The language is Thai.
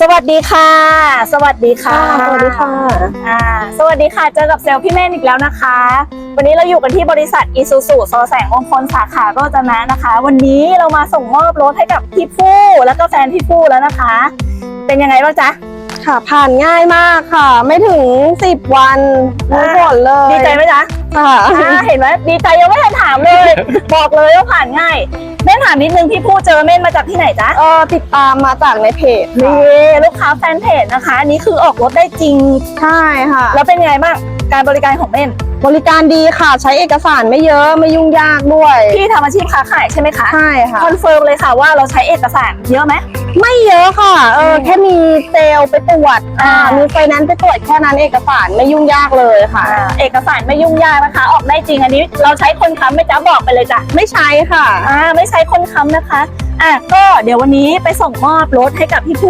สวัสดีค่ะ สวัสดีค่ะสวัสดีค่ะอ่าสวัสดีค่ะ เจอกับเซลล์พี่เม่นอีกแล้วนะคะ วันนี้เราอยู่กันที่บริษัทอีซูซูซอแสงมงคลสาขาโรจนะนะคะ วันนี้เรามาส่งมอบรถให้กับพี่ฟู่แล้วก็แฟนพี่ฟู่แล้วนะคะ เป็นยังไงบ้างจ๊ะ ค่ะผ่านง่ายมากค่ะ ไม่ถึง 10 วันรู้ผลเลย ดีใจไหมจ๊ะ ค่ะอ่าเห็นไหมดีใจยังไม่ทันถามเลย บอกเลยว่าผ่านง่ายเม่นถามนิดนึงพี่ฟู่เจอเม่นมาจากที่ไหนจ๊ะเออติดตามมาจากในเพจค่ะนี่ลูกค้าแฟนเพจนะคะอันนี้คือออกรถได้จริง ใช่ค่ะ แล้วเป็นไงบ้างการบริการของเม่น บริการดีค่ะใช้เอกสารไม่เยอะไม่ยุ่งยากด้วย พี่ทำอาชีพค้าขายใช่ไหมคะใช่ค่ะคอนเฟิร์มเลยค่ะว่าเราใช้เอกสารเยอะไหมไม่เยอะค่ะเอออืมแค่มีเซลล์ไปตรวจอ่าอ่ามีไฟแนนซ์ไปตรวจแค่นั้นเอกสารไม่ยุ่งยากเลยค่ะอ่าเอกสารไม่ยุ่งยากนะคะ ออกได้จริงอันนี้ เราใช้คนค้ำไหม่จ้าบอกไปเลยจ้ะไม่ใช้ค่ะอ่าไม่ใช้คนค้ำนะคะอะก็เดี๋ยววันนี้ไปส่งมอบรถให้กับพี่ผู้